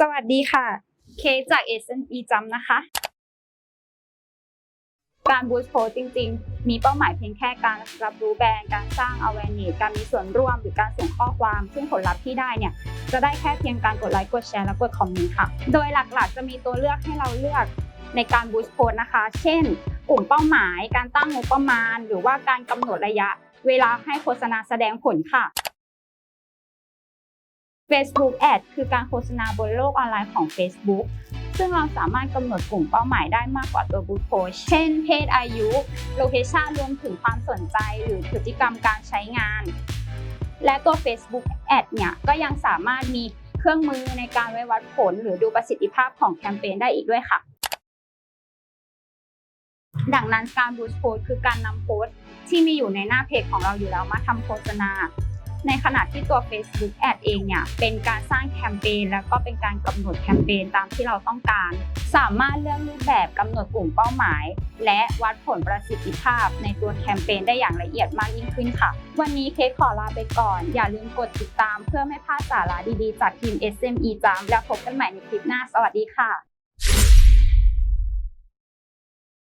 สวัสดีค่ะ เคจาก SME จำนะคะ การบูสต์โพจริง ๆ มีเป้าหมายเพียงแค่การรับรู้แบรนด์ การสร้าง awareness การมีส่วนร่วมหรือการส่งข้อความ ซึ่งผลลัพธ์ที่ได้เนี่ย จะได้แค่เพียงการกดไลค์ กดแชร์ และกดคอมเมนต์ค่ะ โดยหลักๆ จะมีตัวเลือกให้เราเลือกในการบูสต์โพนะคะ เช่น กลุ่มเป้าหมาย การตั้งงบประมาณ หรือว่าการกำหนดระยะ เวลาให้โฆษณาแสดงผลค่ะ Facebook Ad คือการโฆษณาบนโลกออนไลน์ของ Facebook ซึ่งเราสามารถกำหนดกลุ่มเป้าหมายได้มากกว่าตัวบูธโพสเช่น เพศอายุ โลเคชันรวมถึงความสนใจหรือพฤติกรรมการใช้งาน และตัว Facebook Ad เนี่ยก็ยังสามารถมีเครื่องมือในการไว้วัดผล หรือดูประสิทธิภาพของแคมเปญได้อีกด้วยค่ะ ดังนั้นการบูสต์โพสคือการนำโพสที่มีอยู่ในหน้าเพจของเราอยู่แล้วมาทำโฆษณา ในขณะที่ตัว Facebook Ad เองเนี่ยเป็นการสร้างแคมเปญแล้วก็เป็นการกำหนดแคมเปญตามที่เราต้องการ สามารถเลือกรูปแบบกำหนดกลุ่มเป้าหมาย และวัดผลประสิทธิภาพในตัวแคมเปญได้อย่างละเอียดมากยิ่งขึ้นค่ะ วันนี้เค้กขอลาไปก่อน อย่าลืมกดติดตามเพื่อไม่พลาดสาระดีๆ จากทีม SME จามแล้วพบกันใหม่ในคลิปหน้า สวัสดีค่ะ